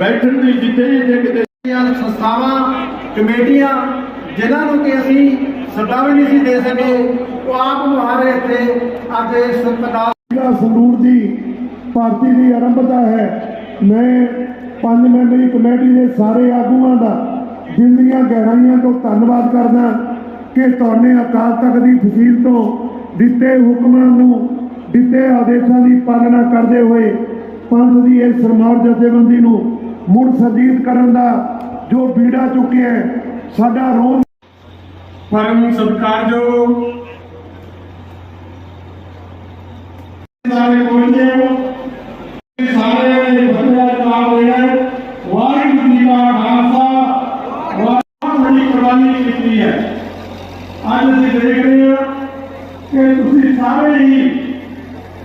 ਬੈਠਣ ਦੀ ਜਿੱਥੇ ਜਿੱਥੇ ਕਿਤੇ ਸੰਸਥਾਵਾਂ, ਕਮੇਟੀਆਂ, ਜਿਨ੍ਹਾਂ ਨੂੰ ਕਿ ਅਸੀਂ ਸੱਦਾ ਵੀ ਨਹੀਂ ਸੀ ਦੇ ਸਕੇ, ਉਹ ਆਪ ਮੁਹਾਰੇ ਇੱਥੇ ਅੱਜ ਇਸ ਪੰਡਾਲ ਜ਼ਿਲ੍ਹਾ ਦੀ ਭਾਰਤੀ ਦੀ ਆਰੰਭਤਾ ਹੈ। ਮੈਂ ਪੰਜ ਮੈਂਬਰੀ ਕਮੇਟੀ ਦੇ ਸਾਰੇ ਆਗੂਆਂ ਦਾ ਦਿਲ ਦੀਆਂ ਗਹਿਰਾਈਆਂ ਤੋਂ ਧੰਨਵਾਦ ਕਰਦਾ ਕਿ ਤੁਹਾਨੇ ਅਕਾਲ ਤਖਤ ਦੀ ਫਸੀਲ ਤੋਂ ਦਿੱਤੇ ਹੁਕਮਾਂ ਨੂੰ, ਦਿੱਤੇ ਆਦੇਸ਼ਾਂ ਦੀ ਪਾਲਣਾ ਕਰਦੇ ਹੋਏ ਪੰਥ ਦੀ ਇਸ ਸਰਮਾਰ ਜਥੇਬੰਦੀ ਨੂੰ ਮੁੜ ਸਰਜੀਤ ਕਰਨ ਦਾ ਜੋ ਬੀੜਾ ਚੁੱਕਿਆ ਹੈ ਸਾਡਾ ਰੋਲ ਪਰਮ ਸਤਿਕਾਰਯੋਗ। ਸਾਰੇ ਬੋਲਦੇ ਹੋ ਸਾਰੇ ਬੰਦਿਆਂ ਦਾ ਨਾਮ ਲੈਣਾ ਵਾਹਿਗੁਰੂ ਜੀ ਦਾ ਖਾਲਸਾ ਵਾਹਿਗੁਰੂ ਬੜੀ ਕੁਰਬਾਨੀ ਕੀਤੀ ਹੈ ਅੱਜ ਅਸੀਂ ਦੇਖ ਰਹੇ ਹਾਂ ਕਿ ਤੁਸੀਂ ਸਾਰੇ ਹੀ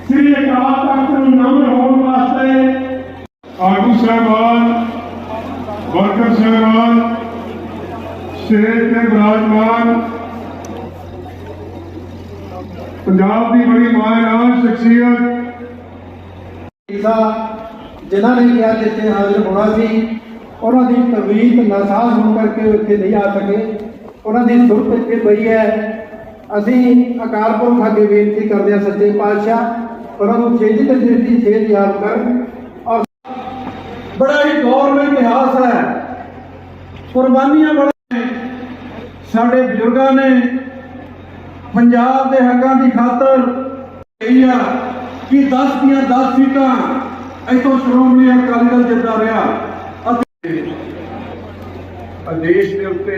ਸ੍ਰੀ ਅਕਾਲ ਤਖਤ ਨੂੰ ਨਮਨ ਹੋਣ ਵਾਸਤੇ ਆਗੂ ਵਰਕਰ ਸਾਹਿਬਾਨ, ਸਟੇਜ ਤੇ ਵਿਰਾਜਮਾਨ ਪੰਜਾਬ ਦੀ ਬੜੀ ਮਾਇਨਾਨ ਸ਼ਖਸੀਅਤ। ਈਸਾ, ਜਿਨ੍ਹਾਂ ਨੇ ਕਿਹਾ ਕਿ ਹਾਜ਼ਰ ਹੋਣਾ ਸੀ, ਉਹਨਾਂ ਦੀ ਤਬੀਅਤ ਨਾਸਾਜ਼ ਹੋਣ ਕਰਕੇ ਉਹ ਨਹੀਂ ਆ ਸਕੇ। ਉਹਨਾਂ ਦੀ ਸੁਰਤ ਇੱਥੇ ਪਈ ਹੈ। ਅਸੀਂ ਅਕਾਲ ਪੁਰਖ ਅੱਗੇ ਬੇਨਤੀ ਕਰਦੇ ਹਾਂ, ਸੱਚੇ ਪਾਤਸ਼ਾਹ, ਉਹਨਾਂ ਨੂੰ ਛੇਤੀ ਤੋਂ ਛੇਤੀ ਸਿਹਤ ਯਾਦ ਕਰਨ ਬੜਾ ਹੀ ਗੌਰਵ ਇਤਿਹਾਸ ਹੈ। ਕੁਰਬਾਨੀਆਂ ਬੜਾ ਸਾਡੇ ਬਜ਼ੁਰਗਾਂ ਨੇ ਪੰਜਾਬ ਦੇ ਹੱਕਾਂ ਦੀ ਖਾਤਰ ਕਹੀ ਆ ਕਿ 10 ਦੀਆਂ 10 ਸੀਟਾਂ ਇੱਥੋਂ ਸ਼੍ਰੋਮਣੀ ਅਕਾਲੀ ਦਲ ਜਿੱਤਦਾ ਰਿਹਾ। ਅਤੇ ਆਦੇਸ਼ ਦੇ ਉੱਤੇ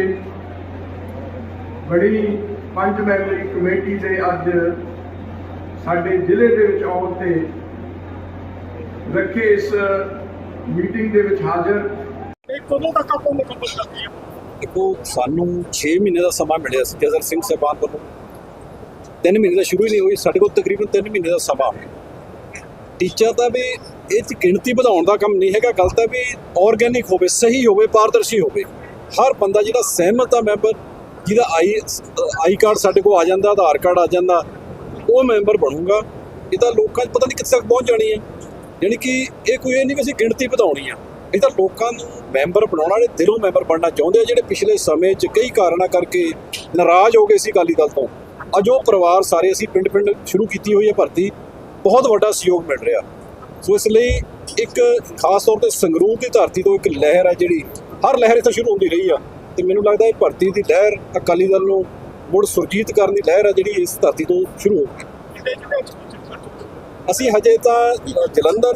ਬੜੀ ਪੰਜ ਮੈਂਬਰੀ ਕਮੇਟੀ ਦੇ ਅੱਜ ਸਾਡੇ ਜ਼ਿਲ੍ਹੇ ਦੇ ਵਿੱਚ ਆਉਣ ਤੇ ਰੱਖੇ ਇਸ ਮੀਟਿੰਗ ਦੇ ਵਿੱਚ ਹਾਜ਼ਰ। ਦੇਖੋ ਸਾਨੂੰ 6 ਮਹੀਨੇ ਦਾ ਸਮਾਂ ਮਿਲਿਆ ਸੀ ਜਜ਼ਰ ਸਿੰਘ ਸਾਹਿਬਾਨ ਵੱਲੋਂ। 3 ਮਹੀਨੇ ਦਾ ਸ਼ੁਰੂ ਹੀ ਨਹੀਂ ਹੋਈ ਸਾਡੇ ਕੋਲ ਤਕਰੀਬਨ 3 ਮਹੀਨੇ ਦਾ ਸਮਾਂ। ਟੀਚਾ ਤਾਂ ਵੀ ਇਹ ਚ ਗਿਣਤੀ ਵਧਾਉਣ ਦਾ ਕੰਮ ਨਹੀਂ ਹੈਗਾ ਗੱਲ ਤਾਂ ਵੀ ਆਰਗੇਨਿਕ ਹੋਵੇ ਸਹੀ ਹੋਵੇ ਪਾਰਦਰਸ਼ੀ ਹੋਵੇ। ਹਰ ਬੰਦਾ ਜਿਹੜਾ ਸਹਿਮਤ ਆ ਮੈਂਬਰ ਜਿਹਦਾ ਆਈ ਆਈ ਕਾਰਡ ਸਾਡੇ ਕੋਲ ਆ ਜਾਂਦਾ ਆਧਾਰ ਕਾਰਡ ਆ ਜਾਂਦਾ ਉਹ ਮੈਂਬਰ ਬਣੂਗਾ। ਇਹ ਤਾਂ ਲੋਕਾਂ 'ਚ ਪਤਾ ਨਹੀਂ ਕਿੱਥੇ ਤੱਕ ਪਹੁੰਚ ਜਾਣੀ ਹੈ। ਯਾਨੀ ਕਿ ਇਹ ਕੋਈ ਇਹ ਨਹੀਂ ਕਿ ਅਸੀਂ ਗਿਣਤੀ ਵਧਾਉਣੀ ਆ। ਇਹ ਤਾਂ ਲੋਕਾਂ ਨੂੰ ਮੈਂਬਰ ਬਣਾਉਣਾ ਵਾਲੇ ਦਿਲੋਂ ਮੈਂਬਰ ਬਣਨਾ ਚਾਹੁੰਦੇ ਆ, ਜਿਹੜੇ ਪਿਛਲੇ ਸਮੇਂ 'ਚ ਕਈ ਕਾਰਨਾਂ ਕਰਕੇ ਨਾਰਾਜ਼ ਹੋ ਗਏ ਸੀ ਅਕਾਲੀ ਦਲ ਤੋਂ। ਅੱਜ ਉਹ ਪਰਿਵਾਰ ਸਾਰੇ ਅਸੀਂ ਪਿੰਡ-ਪਿੰਡ ਸ਼ੁਰੂ ਕੀਤੀ ਹੋਈ ਹੈ ਭਰਤੀ, ਬਹੁਤ ਵੱਡਾ ਸਹਿਯੋਗ ਮਿਲ ਰਿਹਾ। ਸੋ ਇਸ ਲਈ ਇੱਕ ਖਾਸ ਤੌਰ ਤੇ ਸੰਗਰੂਰ ਦੀ ਧਰਤੀ ਤੋਂ ਇੱਕ ਲਹਿਰ ਹੈ ਜਿਹੜੀ ਹਰ ਲਹਿਰ ਇੱਥੇ ਸ਼ੁਰੂ ਹੁੰਦੀ ਰਹੀ ਆ। ਤੇ ਮੈਨੂੰ ਲੱਗਦਾ ਇਹ ਭਰਤੀ ਦੀ ਲਹਿਰ ਅਕਾਲੀ ਦਲ ਨੂੰ ਮੁੜ ਸੁਰਜੀਤ ਕਰਨ ਦੀ ਲਹਿਰ ਆ ਜਿਹੜੀ ਇਸ ਧਰਤੀ ਤੋਂ ਸ਼ੁਰੂ ਹੋ ਗਈ। ਅਸੀਂ ਹਜੇ ਤਾਂ ਜਲੰਧਰ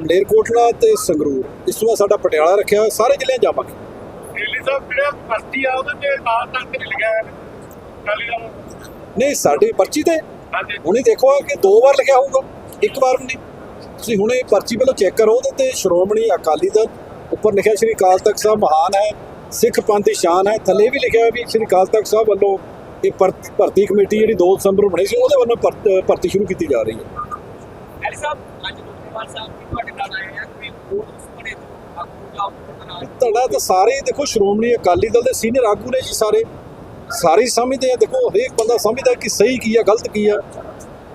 ਮਲੇਰਕੋਟਲਾ ਤੇ ਸੰਗਰੂਰ। ਇਸ ਤੋਂ ਬਾਅਦ ਸਾਡਾ ਪਟਿਆਲਾ ਰੱਖਿਆ ਸਾਰੇ ਜ਼ਿਲ੍ਹਿਆਂ 'ਚ ਜਾਵਾਂਗੇ। ਦਿੱਲੀ ਸਾਹਿਬ ਜਿਹੜਾ ਭਰਤੀ ਆ ਉਹਦੇ ਤੇ ਆਹ ਤੱਕ ਨਹੀਂ ਲਿਖਿਆ ਹੈ। ਕਾਲੀ ਦਾ ਨਹੀਂ ਸਾਡੀ ਪਰਚੀ ਤੇ ਹੁਣੇ ਦੇਖੋ ਕਿ ਦੋ ਵਾਰ ਲਿਖਿਆ ਹੋਊਗਾ ਇੱਕ ਵਾਰ ਨਹੀਂ। ਤੁਸੀਂ ਹੁਣੇ ਪਰਚੀ ਪਹਿਲਾਂ ਚੈੱਕ ਕਰੋ ਉਹਦੇ ਤੇ ਸ਼੍ਰੋਮਣੀ ਅਕਾਲੀ ਦਲ ਉੱਪਰ ਲਿਖਿਆ ਸ਼੍ਰੀ ਅਕਾਲ ਤਖਤ ਸਾਹਿਬ ਮਹਾਨ ਹੈ ਸਿੱਖ ਪੰਥ ਦੀ ਸ਼ਾਨ ਹੈ ਥੱਲੇ ਵੀ ਲਿਖਿਆ ਹੋਇਆ ਵੀ ਸ਼੍ਰੀ ਅਕਾਲ ਤਖਤ ਸਾਹਿਬ ਵੱਲੋਂ ਇਹ ਭਰਤੀ ਕਮੇਟੀ ਜਿਹੜੀ 2 ਦਸੰਬਰ ਨੂੰ ਬਣੀ ਸੀ ਉਹਦੇ ਵੱਲੋਂ ਭਰ- ਭਰਤੀ ਸ਼ੁਰੂ ਕੀਤੀ ਜਾ ਰਹੀ ਹੈ। ਐਲੀ ਸਾਹਿਬ ਅੱਜ ਕੁਮਾਰ ਸਾਹਿਬ ਕੀ ਤੁਹਾਡੇ ਨਾਲ ਆਏ ਆ ਕਿ ਉਹ ਬੜੇ ਆਗੂ ਦਾ ਬਣਾ ਤੁਹਾਡਾ ਤਾਂ ਸਾਰੇ ਦੇਖੋ ਸ਼੍ਰੋਮਣੀ ਅਕਾਲੀ ਦਲ ਦੇ ਸੀਨੀਅਰ ਆਗੂ ਨੇ ਜੀ ਸਾਰੇ। ਸਾਰੇ ਸਮਝਦੇ ਆ ਦੇਖੋ ਹਰੇਕ ਬੰਦਾ ਸਮਝਦਾ ਕਿ ਸਹੀ ਕੀ ਆ ਗਲਤ ਕੀ ਆ।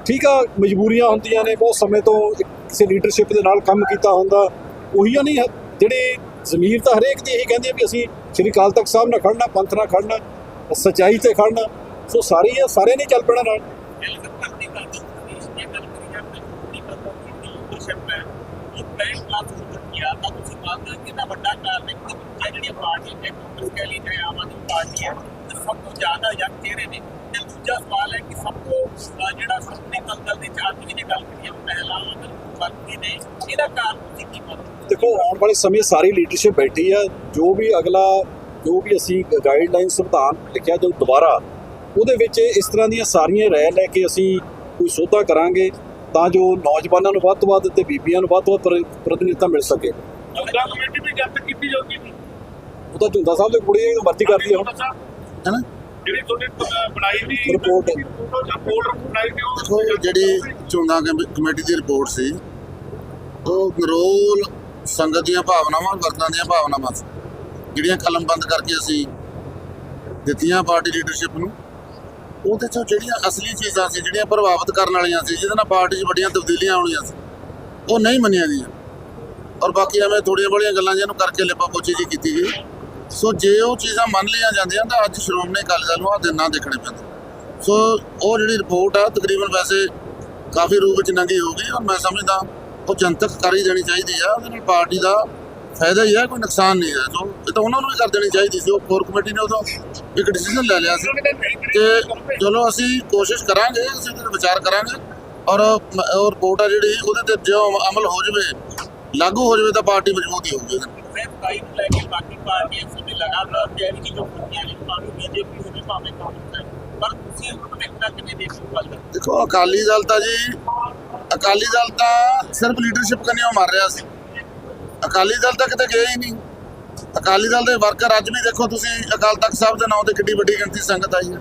ਠੀਕ ਆ ਮਜਬੂਰੀਆਂ ਹੁੰਦੀਆਂ ਨੇ ਬਹੁਤ ਸਮੇਂ ਤੋਂ ਕਿਸੇ ਲੀਡਰਸ਼ਿਪ ਦੇ ਨਾਲ ਕੰਮ ਕੀਤਾ ਹੁੰਦਾ। ਉਹੀਆਂ ਨਹੀਂ ਜਿਹੜੇ ਜ਼ਮੀਰ ਤਾਂ ਹਰੇਕ ਦੀ ਇਹੀ ਕਹਿੰਦੀ ਆ ਵੀ ਅਸੀਂ ਸ਼੍ਰੀ ਅਕਾਲ ਤਖਤ ਸਾਹਿਬ ਨਾਲ ਖੜਨਾ ਪੰਥ ਨਾਲ ਖੜਨਾ ਸਚਾਈ ਤੇ ਖੜਨਾ ਸੋ ਸਾਰੇ ਆ ਸਾਰੇ ਨਹੀਂ ਚੱਲ ਪੈਣਾ ਨਾਲ ਐਲੀ ਸਾਹਿਬ ਭਰਤੀ ਕਰਦੇ ਦੇਸ਼ ਦੀ ਗੱਲ ਕਰੀ ਜਾਂਦੇ ਦੀ ਗੱਲ ਦੀ ਹੈ ਉਹ ਬੈਂਕ ਕਲਾਸ ਨੂੰ ਕੀਤਾ ਤਾਂ ਤੁਸੀਂ ਮੰਨਦੇ ਹੋ ਕਿ ਵੱਡਾ ਕਾਰਨ ਹੈ ਕਿ ਇਹ ਜਿਹੜੀਆਂ ਕਾਂਗਰਸ ਕਹਿ ਲਈ ਚਾਹੇ ਆਮ ਆਦਮੀ ਪਾਰਟੀ ਹੈ, ਤੇ ਸਭ ਤੋਂ ਜ਼ਿਆਦਾ ਯੰਗ ਚਿਹਰੇ ਨੇ। ਤੇ ਦੂਜਾ ਸਵਾਲ ਹੈ ਕਿ ਸਭ ਤੋਂ ਜਿਹੜਾ ਸਭ ਤੋਂ ਦਲ ਦੀ ਚਾਰ ਦੀ ਜੇ ਗੱਲ ਕਰੀਏ ਪਹਿਲਾਂ ਅਗਰ ਬਾਕੀ ਨੇ, ਇਹਦਾ ਕਾਰਨ ਤੁਸੀਂ ਕੀ ਮੰਨਦੇ ਦੇਖੋ, ਆਉਣ ਵਾਲੇ ਸਮੇਂ ਸਾਰੀ ਲੀਡਰਸ਼ਿਪ ਬੈਠੀ ਆ, ਜੋ ਵੀ ਅਗਲਾ, ਜੋ ਵੀ ਅਸੀਂ ਗਾਈਡਲਾਈਨ ਸੰਵਿਧਾਨ ਲਿਖਿਆ ਜੋ ਦੁਬਾਰਾ, ਉਹਦੇ ਵਿੱਚ ਇਸ ਤਰ੍ਹਾਂ ਦੀਆਂ ਸਾਰੀਆਂ ਰਾਇ ਲੈ ਕੇ ਅਸੀਂ ਕੋਈ ਸੋਧਾ ਕਰਾਂਗੇ। ਤਾਂ ਜੋ ਨੌਜਵਾਨਾਂ ਨੂੰ ਵੱਧ ਤੋਂ ਵੱਧ ਤੇ ਬੀਬੀਆਂ ਨੂੰ ਵੱਧ ਤੋਂ ਵੱਧ ਪ੍ਰ- ਪ੍ਰਤੀਨਿਧਤਾ ਮਿਲ ਸਕੇ। ਝੁੰਦਾ ਕਮੇਟੀ ਵੀ ਜਦ ਤੱਕ ਕੀਤੀ ਜਾਊਗੀ। ਉਹ ਤਾਂ ਝੁੰਦਾ ਸਾਹਿਬ ਦੀ ਕੁੜੀ ਮਰਜ਼ੀ ਕਰਦੀ ਆ ਹੁਣ। ਹੈਨਾ ਜਿਹੜੀ ਤੁਹਾਡੀ ਅਹ, ਬਣਾਈ ਦੀ ਰਿਪੋਰਟ ਰਿਪੋਰਟ ਬਣਾਈ ਦੀ ਉਹ ਦੇਖੋ ਜਿਹੜੀ ਚੋਣਾਂ ਕਮੇ- ਕਮੇਟੀ ਦੀ ਰਿਪੋਰਟ ਸੀ ਉਹ ਰੋਲ ਸੰਗਤ ਦੀਆਂ ਭਾਵਨਾਵਾਂ ਵਰਤਾਂ ਦੀਆਂ ਭਾਵਨਾਵਾਂ ਜਿਹੜੀਆਂ ਕਲਮਬੰਦ ਕਰਕੇ ਅਸੀਂ ਦਿੱਤੀਆਂ ਪਾਰਟੀ ਲੀਡਰਸ਼ਿਪ ਨੂੰ ਉਹਦੇ ਚੋਂ ਜਿਹੜੀਆਂ ਅਸਲੀ ਚੀਜ਼ਾਂ ਸੀ, ਜਿਹੜੀਆਂ ਪ੍ਰਭਾਵਿਤ ਕਰਨ ਵਾਲੀਆਂ ਸੀ, ਜਿਹਦੇ ਨਾਲ ਪਾਰਟੀ 'ਚ ਵੱਡੀਆਂ ਤਬਦੀਲੀਆਂ ਆਉਣੀਆਂ ਸੀ, ਉਹ ਨਹੀਂ ਮੰਨੀਆਂ ਗਈਆਂ। ਔਰ ਬਾਕੀ ਐਵੇਂ ਥੋੜੀਆਂ ਬੜੀਆਂ ਗੱਲਾਂ ਜਿਹਨੂੰ ਕਰਕੇ ਲਿਪਾ ਪੋਚੀ ਜੀ ਕੀਤੀ ਗਈ। ਸੋ ਜੇ ਉਹ ਚੀਜ਼ਾਂ ਮੰਨ ਲਈਆਂ ਜਾਂਦੀਆਂ, ਤਾਂ ਅੱਜ ਸ਼੍ਰੋਮਣੀ ਅਕਾਲੀ ਦਲ ਨੂੰ ਆ ਦਿਨ ਨਾ ਦੇਖਣੇ ਪੈਂਦੇ। ਸੋ ਉਹ ਜਿਹੜੀ ਰਿਪੋਰਟ ਆ, ਤਕਰੀਬਨ ਵੈਸੇ ਕਾਫੀ ਰੂਪ ਵਿੱਚ ਨੰਗੀ ਹੋ ਗਈ, ਔਰ ਮੈਂ ਸਮਝਦਾ ਉਹ ਜਨਤਕ ਕਰ ਹੀ ਦੇਣੀ ਚਾਹੀਦੀ ਆ। ਉਹਦੇ ਨਾਲ ਪਾਰਟੀ ਦਾ ਫਾਇਦਾ ਹੀ ਹੈ ਕੋਈ ਨੁਕਸਾਨ ਨਹੀਂ ਹੈ ਸੋ ਇਹ ਤਾਂ ਉਹਨਾਂ ਨੂੰ ਵੀ ਕਰ ਦੇਣੀ ਚਾਹੀਦੀ ਸੀ ਉਹ ਕੋਰ ਕਮੇਟੀ ਨੇ ਉਦੋਂ ਇੱਕ ਡਿਸੀਜਨ ਲੈ ਲਿਆ ਸੀ ਤੇ ਚਲੋ ਅਸੀਂ ਕੋਸ਼ਿਸ਼ ਕਰਾਂਗੇ ਅਸੀਂ ਤੇ ਵਿਚਾਰ ਕਰਾਂਗੇ ਔਰ ਉਹ ਰਿਪੋਰਟ ਆ ਜਿਹੜੀ ਉਹਦੇ ਤੇ ਜੋ ਅਮਲ ਹੋ ਜਾਵੇ ਲਾਗੂ ਹੋ ਜਾਵੇ ਤਾਂ ਪਾਰਟੀ ਮਜ਼ਬੂਤ ਹੀ ਹੋਊਗੀ ਕੇ ਬਾਕੀ ਪਾਰਟੀਆਂ ਸਾਡੇ ਲਗਾਤਾਰ ਤਿਆਰੀ ਕੀ ਜੋ ਕਰਦੀਆਂ ਨੇ ਭਾਵੇਂ ਬੀਜੇਪੀ ਹੋਵੇ ਭਾਵੇਂ ਕਾਂਗਰਸ ਹੈ। ਪਰ ਤੁਸੀਂ ਹੁਣ ਦੇਖਣਾ ਕਿਵੇਂ ਦੇਖੋ ਅਕਾਲੀ ਦਲ ਤਾਂ ਜੀ ਅਕਾਲੀ ਦਲ ਤਾਂ ਸਿਰਫ ਲੀਡਰਸ਼ਿਪ ਕਰਨਿਓ ਮਾਰ ਰਿਹਾ ਸੀ। ਅਕਾਲੀ ਦਲ ਤਾਂ ਕਿਤੇ ਗਿਆ ਹੀ ਨਹੀਂ। ਅਕਾਲੀ ਦਲ ਦੇ ਵਰਕਰ ਅੱਜ ਵੀ ਦੇਖੋ ਤੁਸੀਂ ਅਕਾਲ ਤਖਤ ਸਾਹਿਬ ਦੇ ਨਾਂ ਤੇ ਕਿੱਡੀ ਵੱਡੀ ਗਿਣਤੀ ਸੰਗਤ ਆਈ ਹੈ।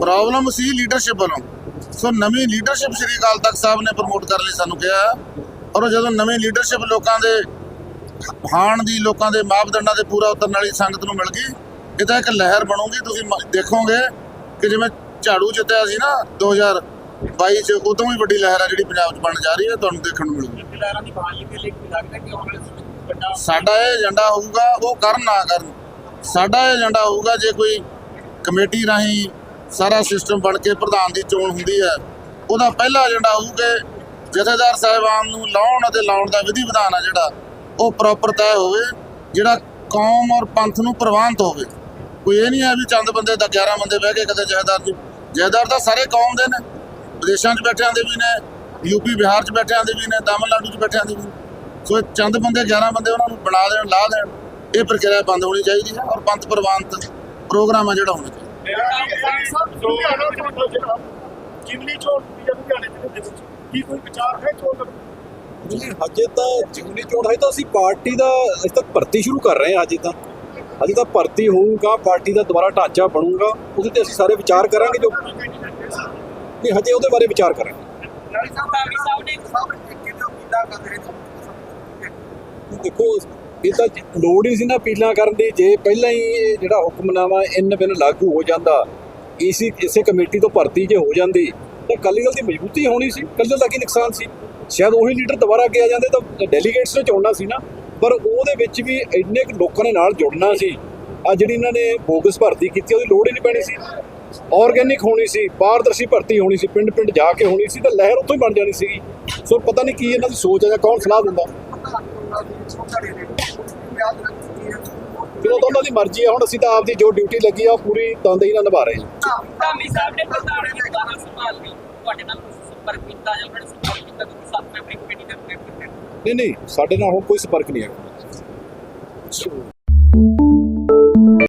ਪ੍ਰੋਬਲਮ ਸੀ ਲੀਡਰਸ਼ਿਪ ਵੱਲੋਂ। ਸੋ ਨਵੀਂ ਲੀਡਰਸ਼ਿਪ ਸ੍ਰੀ ਅਕਾਲ ਤਖਤ ਸਾਹਿਬ ਨੇ ਪ੍ਰਮੋਟ ਕਰਨ ਲਈ ਸਾਨੂੰ ਕਿਹਾ ਔਰ ਜਦੋਂ ਨਵੀਂ ਲੀਡਰਸ਼ਿਪ ਲੋਕਾਂ ਦੇ ਹਾਣ ਦੀ, ਲੋਕਾਂ ਦੇ ਮਾਪਦੰਡਾਂ ਦੇ ਪੂਰਾ ਉਤਰਨ ਵਾਲੀ ਸੰਗਤ ਨੂੰ ਮਿਲ ਗਈ, ਇਹ ਤਾਂ ਇੱਕ ਲਹਿਰ ਬਣੂਗੀ। ਤੁਸੀਂ ਦੇਖੋਗੇ ਕਿ ਜਿਵੇਂ ਝਾੜੂ ਜਿੱਤਿਆ ਸੀ ਨਾ 2022 ਚ, ਉਦੋਂ ਵੀ ਵੱਡੀ ਲਹਿਰ ਆ ਜਿਹੜੀ ਪੰਜਾਬ 'ਚ ਬਣ ਜਾ ਰਹੀ ਹੈ, ਤੁਹਾਨੂੰ ਦੇਖਣ ਨੂੰ ਮਿਲੂਗੀ। ਜ਼ਿਲ੍ਹਿਆਰਾਂ ਦੀ ਬਹਾਲੀ ਦੇ ਲੱਗਦਾ ਕਿ ਆਉਣ ਵਾਲੇ ਸਾਡਾ ਇਹ ਏਜੰਡਾ ਹੋਊਗਾ, ਉਹ ਕਰਨ ਨਾ ਕਰਨ। ਸਾਡਾ ਇਹ ਏਜੰਡਾ ਹੋਊਗਾ, ਜੇ ਕੋਈ ਕਮੇਟੀ ਰਾਹੀਂ ਸਾਰਾ ਸਿਸਟਮ ਬਣ ਕੇ ਪ੍ਰਧਾਨ ਦੀ ਚੋਣ ਹੁੰਦੀ ਹੈ, ਉਹਦਾ ਪਹਿਲਾ ਏਜੰਡਾ ਹੋਊਗਾ ਜਥੇਦਾਰ ਸਾਹਿਬਾਨ ਨੂੰ ਲਾਉਣ ਅਤੇ ਲਾਉਣ ਦਾ ਵਿਧੀ ਵਿਧਾਨ ਆ ਜਿਹੜਾ, ਉਹ ਪ੍ਰੋਪਰ ਤੈਅ ਹੋਵੇ, ਜਿਹੜਾ ਕੌਮ ਔਰ ਪੰਥ ਨੂੰ ਪ੍ਰਵਾਨਤ ਹੋਵੇ। ਕੋਈ ਇਹ ਨਹੀਂ ਹੈ ਵੀ ਚੰਦ ਬੰਦੇ ਦਾ 11 ਬੰਦੇ ਬਹਿ ਕੇ ਕਦੇ ਜਥੇਦਾਰ ਜੀ। ਜਥੇਦਾਰ ਤਾਂ ਸਾਰੇ ਕੌਮ ਦੇ ਨੇ, ਵਿਦੇਸ਼ਾਂ 'ਚ ਬੈਠਿਆਂ ਦੇ ਵੀ ਨੇ ਯੂਪੀ ਬਿਹਾਰ 'ਚ ਬੈਠਿਆਂ ਦੇ ਵੀ ਨੇ, ਤਾਮਿਲਨਾਡੂ 'ਚ ਬੈਠਿਆਂ ਦੇ ਵੀ ਨੇ। ਸੋ ਇਹ ਚੰਦ ਬੰਦੇ 11 ਬੰਦੇ ਉਹਨਾਂ ਨੂੰ ਬਣਾ ਦੇਣ ਲਾ ਦੇਣ ਇਹ ਪ੍ਰਕਿਰਿਆ ਬੰਦ ਹੋਣੀ ਚਾਹੀਦੀ ਹੈ ਔਰ ਪੰਥ ਪ੍ਰਵਾਨਤ ਪ੍ਰੋਗਰਾਮ ਆ ਜਿਹੜਾ ਹੋਣਾ ਚਾਹੀਦਾ। ਜਿਮਨੀ ਚੋਣ ਦੀ ਲੁਧਿਆਣੇ ਦੇ ਵਿੱਚ ਕੀ ਕੋਈ ਵਿਚਾਰ ਹੈ ਚੋਣ ਦਾ? ਨਹੀਂ ਹਜੇ ਤਾਂ ਜਿਉਣੀ ਚੋਣ ਹੈ ਤਾਂ ਅਸੀਂ ਪਾਰਟੀ ਦਾ ਅਜੇ ਤੱਕ ਭਰਤੀ ਸ਼ੁਰੂ ਕਰ ਰਹੇ ਹਾਂ ਹਜੇ ਤਾਂ। ਹਜੇ ਤਾਂ ਭਰਤੀ ਹੋਊਗਾ ਪਾਰਟੀ ਦਾ ਦੁਬਾਰਾ ਢਾਂਚਾ ਬਣੂਗਾ ਉਹਦੇ ਤੇ ਅਸੀਂ ਸਾਰੇ ਵਿਚਾਰ ਕਰਾਂਗੇ ਜੋ ਨਹੀਂ ਹਜੇ ਉਹਦੇ ਬਾਰੇ ਵਿਚਾਰ ਕਰਾਂਗੇ। ਨਾਲੀ ਸਾਹਿਬ ਸਾਹਿਬ ਨੇ ਸਾਹਿਬ ਕਿਹਦਾ ਕਿੱਦਾਂ ਕਰ ਰਹੇ ਦੇਖੋ, ਇਹ ਤਾਂ ਲੋੜ ਹੀ ਸੀ ਨਾ ਅਪੀਲਾਂ ਕਰਨ ਦੀ। ਜੇ ਪਹਿਲਾਂ ਹੀ ਇਹ ਜਿਹੜਾ ਹੁਕਮਨਾਮਾ ਇਨ ਬਿਨ ਲਾਗੂ ਹੋ ਜਾਂਦਾ, ਇਸੀ ਇਸੇ ਕਮੇਟੀ ਤੋਂ ਭਰਤੀ ਜੇ ਹੋ ਜਾਂਦੀ, ਤਾਂ ਅਕਾਲੀ ਦਲ ਦੀ ਮਜ਼ਬੂਤੀ ਹੋਣੀ ਸੀ। ਅਕਾਲੀ ਦਲ ਦਾ ਕੀ ਨੁਕਸਾਨ ਸੀ? ਸ਼ਾਇਦ ਉਹੀ ਲੀਡਰ ਦੁਬਾਰਾ ਅੱਗੇ ਆ ਜਾਂਦੇ ਤਾਂ ਡੈਲੀਗੇਟਸ ਨੇ ਚੁਣਨਾ ਸੀ ਨਾ। ਪਰ ਉਹਦੇ ਵਿੱਚ ਵੀ ਇੰਨੇ ਕੁ ਲੋਕਾਂ ਨੇ ਨਾਲ ਜੁੜਨਾ ਸੀ। ਆ ਜਿਹੜੀ ਇਹਨਾਂ ਨੇ ਬੋਗਸ ਭਰਤੀ ਕੀਤੀ, ਉਹਦੀ ਲੋੜ ਹੀ ਨਹੀਂ ਪੈਣੀ ਸੀ। ਆਰਗੈਨਿਕ ਹੋਣੀ ਸੀ, ਪਾਰਦਰਸ਼ੀ ਭਰਤੀ ਹੋਣੀ ਸੀ ਪਿੰਡ ਪਿੰਡ ਜਾ ਕੇ ਹੋਣੀ ਸੀ, ਤਾਂ ਲਹਿਰ ਉੱਥੋਂ ਹੀ ਬਣ ਜਾਣੀ ਸੀਗੀ। ਸੋ ਪਤਾ ਨਹੀਂ ਕੀ ਇਹਨਾਂ ਦੀ ਸੋਚ ਹੈ ਜਾਂ ਕੌਣ ਸਲਾਹ ਦਿੰਦਾ। ਚਲੋ ਤਾਂ ਉਹਨਾਂ ਦੀ ਮਰਜ਼ੀ ਹੈ ਹੁਣ ਅਸੀਂ ਤਾਂ ਆਪਦੀ ਜੋ ਡਿਊਟੀ ਲੱਗੀ ਆ ਉਹ ਪੂਰੀ ਤਨਦੇਹੀ ਨਾਲ ਨਿਭਾ ਰਹੇ ਹਾਂ। ਧਾਮੀ ਸਾਹਿਬ ਨੇ ਪ੍ਰਧਾਨ ਦੀ ਗਾਹਾਂ ਸੰਭਾਲ ਲਈ। ਤੁਹਾਡੇ ਨਾਲ ਸੰਪਰਕ ਕੀਤਾ ਜਾਂ ਫਿਰ ਸੰਪਰਕ ਕੀਤਾ ਤੁਸੀਂ ਮੈਂਬਰੀ ਕਮੇਟੀ ਦੇ ਮੈਂਬਰ ਨਹੀਂ ਨਹੀਂ ਸਾਡੇ ਨਾਲ ਹੁਣ ਕੋਈ ਸੰਪਰਕ ਨਹੀਂ ਹੈ।